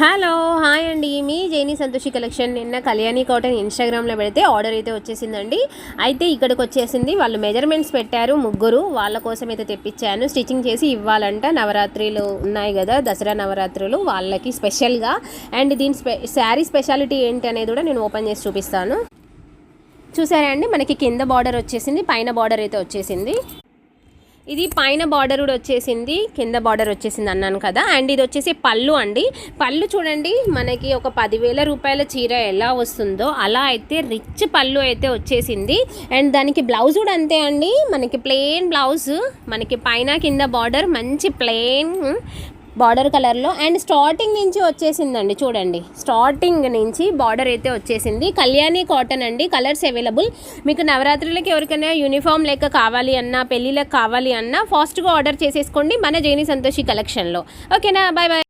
Hello hi అండి. మీ జైని Santoshi collection నిన్న Kalyani cotton ఇన్స్టాగ్రామ్లో పెడితే ఆర్డర్ అయితే వచ్చేసిందండి. అయితే ఇక్కడికి వచ్చేసింది. వాళ్ళు మెజర్మెంట్స్ పెట్టారు ముగ్గురు. వాళ్ళ కోసం అయితే తెప్పించాను. స్టిచ్చింగ్ చేసి ఇవ్వాలంట. నవరాత్రులు ఉన్నాయి కదా దసరా నవరాత్రులు. వాళ్ళకి స్పెషల్గా. అండ్ దీని స్పె శారీ స్పెషాలిటీ ఏంటి అనేది కూడా నేను ఓపెన్ చేసి చూపిస్తాను. చూసారా అండి? మనకి కింద బార్డర్ వచ్చేసింది. పైన బార్డర్ అయితే వచ్చేసింది. ఇది పైన బార్డర్ కూడా వచ్చేసింది కింద బార్డర్ వచ్చేసింది అన్నాను కదా. అండ్ ఇది వచ్చేసి పళ్ళు అండి. పళ్ళు చూడండి మనకి ఒక పదివేల రూపాయల చీర ఎలా వస్తుందో అలా అయితే రిచ్ పళ్ళు అయితే వచ్చేసింది. అండ్ దానికి బ్లౌజ్ కూడా అంతే అండి. మనకి ప్లెయిన్ బ్లౌజ్ మనకి పైన కింద బార్డర్ మంచి ప్లెయిన్ బార్డర్ కలర్లో అండ్ స్టార్టింగ్ నుంచి వచ్చేసిందండి చూడండి. స్టార్టింగ్ నుంచి బార్డర్ అయితే వచ్చేసింది. కళ్యాణి కాటన్ అండి కలర్స్ అవైలబుల్. మీకు నవరాత్రులకి ఎవరికైనా యూనిఫామ్ లెక్క కావాలి అన్నా పెళ్ళిళ్ళకి కావాలి అన్నా ఫాస్ట్గా ఆర్డర్ చేసేసుకోండి మన జైని సంతోషి కలెక్షన్లో. ఓకేనా? Bye bye